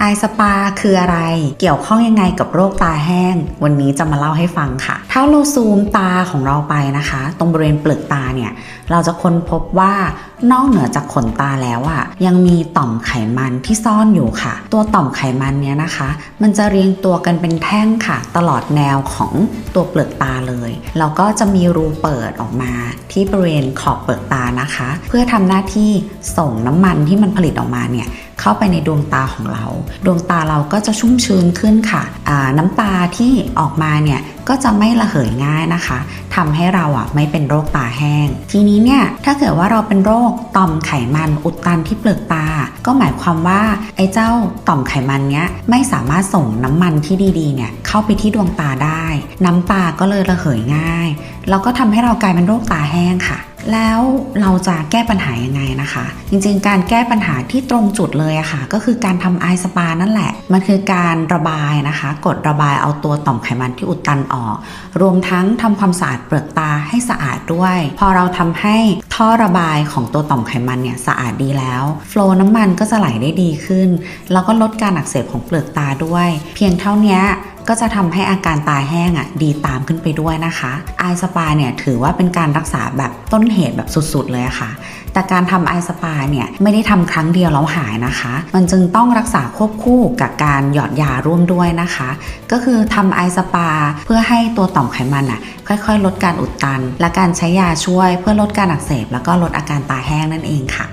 ไอสปาคืออะไร เกี่ยวข้องยังไงกับโรคตาแห้ง วันนี้จะมาเล่าให้ฟังค่ะ ถ้าเราซูมตาของเราไปนะคะ ตรงบริเวณเปลือกตาเนี่ย เราจะค้นพบว่านอกเหนือจากขนตาแล้วอะ่ะยังมีต่อมไขมันที่ซ่อนอยู่ค่ะ ตัวต่อมไขมันเนี้ยนะคะ มันจะเรียงตัวกันเป็นแท่งค่ะ ตลอดแนวของตัวเปลือกตาเลย แล้วก็จะมีรูเปิดออกมา ที่บริเวณขอบเปลือกตานะคะ เพื่อทำหน้าที่ส่งน้ำมันที่มันผลิตออกมาเนี่ย เข้าไปในดวงตาของเรา ดวงตาเราก็จะชุ่มชื้นขึ้นค่ะน้ำตาที่ออกมาเนี่ยก็จะไม่ระเหยง่ายนะคะทำให้เราอะไม่เป็นโรคตาแห้ง ทีนี้เนี่ยถ้าเกิดว่าเราเป็นโรคต่อมไขมันอุดตันที่เปลือกตา ก็หมายความว่าไอ้เจ้าต่อมไขมันเนี้ยไม่สามารถส่งน้ำมันที่ดีๆเนี่ยเข้าไปที่ดวงตาได้ น้ำตาก็เลยระเหยง่าย แล้วก็ทำให้เรากลายเป็นโรคตาแห้งค่ะ แล้วเราจะแก้ปัญหายังไงนะคะ จริงๆ การแก้ปัญหาที่ตรงจุดเลยอะค่ะ ก็คือการทำไอสปานั่นแหละ มันคือการระบายนะคะ กดระบายเอาตัวต่อมไขมันที่อุดตันออก รวมทั้งทำความสะอาดเปลือกตาให้สะอาดด้วย พอเราทำให้ท่อระบายของตัวต่อมไขมันเนี่ยสะอาดดีแล้วโฟล์น้ำมันก็จะไหลได้ดีขึ้น แล้วก็ลดการอักเสบของเปลือกตาด้วย เพียงเท่านี้ ก็จะทำให้อาการตาแห้งอะดีตามขึ้นไปด้วยนะคะไอสปาเนี่ยถือว่าเป็นการรักษาแบบต้นเหตุแบบสุดๆเลยค่ะ แต่การทำไอสปาเนี่ยไม่ได้ทำครั้งเดียวแล้วหายนะคะ มันจึงต้องรักษาควบคู่กับการหยอดยาร่วมด้วยนะคะ ก็คือทำไอสปาเพื่อให้ตัวต่อมไขมันอะค่อยๆ ลดการอุดตัน และการใช้ยาช่วยเพื่อลดการอักเสบ แล้วก็ลดอาการตาแห้งนั่นเองค่ะ